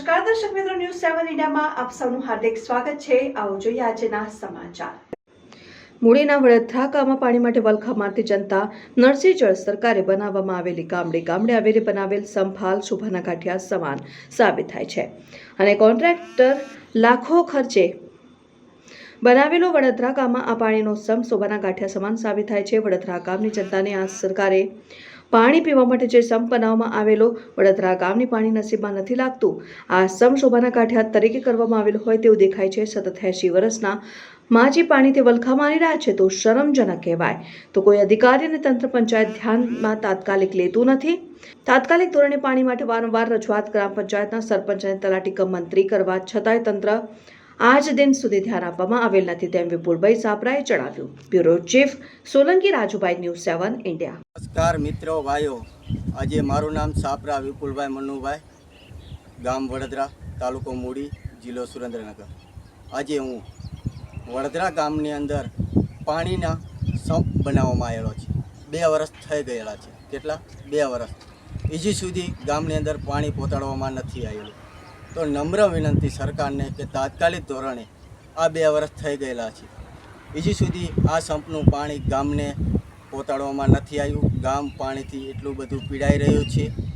સેવન ઇન્ડિયામાં આપ સૌનું હાર્દિક સ્વાગત છે. આવો જોઈએ આજના સમાચાર. મૂળીના વડોદરા ગામમાં પાણી માટે વલખા મારતી જનતા નરસિંહ જળ સરકારે બનાવવામાં આવેલી ગામડે ગામડે આવેલી બનાવેલ સંભાલ શોભાના ગાંઠિયા સમાન સાબિત થાય છે. અને કોન્ટ્રાક્ટર લાખો ખર્ચે બનાવેલો વડોદરા ગામમાં આ પાણીનો સમ શોભાના ગાંઠિયા સમાન સાબિત થાય છે. વડોદરા ગામની જનતાને આ સરકારે પાણી પીવા માટે જે સમ બનાવવામાં આવેલો, વડોદરા ગામની પાણી નસીબમાં નથી લાગતું. આ સમ શોભાના ગાંઠિયા તરીકે કરવામાં આવેલો હોય તેવું દેખાય છે. સતત એંશી વર્ષના માજી પાણી તે વલખા મારી રહ્યા છે તો શરમજનક કહેવાય. તો કોઈ અધિકારી અને તંત્ર પંચાયત ધ્યાનમાં તાત્કાલિક લેતું નથી? તાત્કાલિક ધોરણે પાણી માટે વારંવાર રજૂઆત ગ્રામ પંચાયતના સરપંચ અને તલાટી મંત્રી કરવા છતાંય તંત્ર આજ દિન સુધી ધ્યાન આપવામાં આવેલ નથી તેમ વિપુલભાઈ સાપરાએ જણાવ્યું. Bureau chief Solanki Rajubhai news seven India. નમસ્કાર મિત્રો, ભાઈઓ. આજે મારું નામ સાપરા વિપુલભાઈ મનુભાઈ, ગામ વડોદરા, તાલુકો મૂડી, જિલ્લો સુરેન્દ્રનગર. આજે હું વડોદરા ગામની અંદર પાણીના સંપ બનાવવામાં આવેલો છે. બે વર્ષ થઈ ગયેલા છે. કેટલા? બે વર્ષ હજી સુધી ગામની અંદર પાણી પહોંચાડવામાં નથી આવેલું. તો નમ્ર વિનંતી સરકારને કે તાત્કાલિક ધોરણે આ બે વર્ષ થઈ ગયેલા છે. બીજી સુધી આ સંપનું પાણી ગામને પહોંચાડવામાં નથી આવ્યું. ગામ પાણીથી એટલું બધું પીડાઈ રહ્યું છે.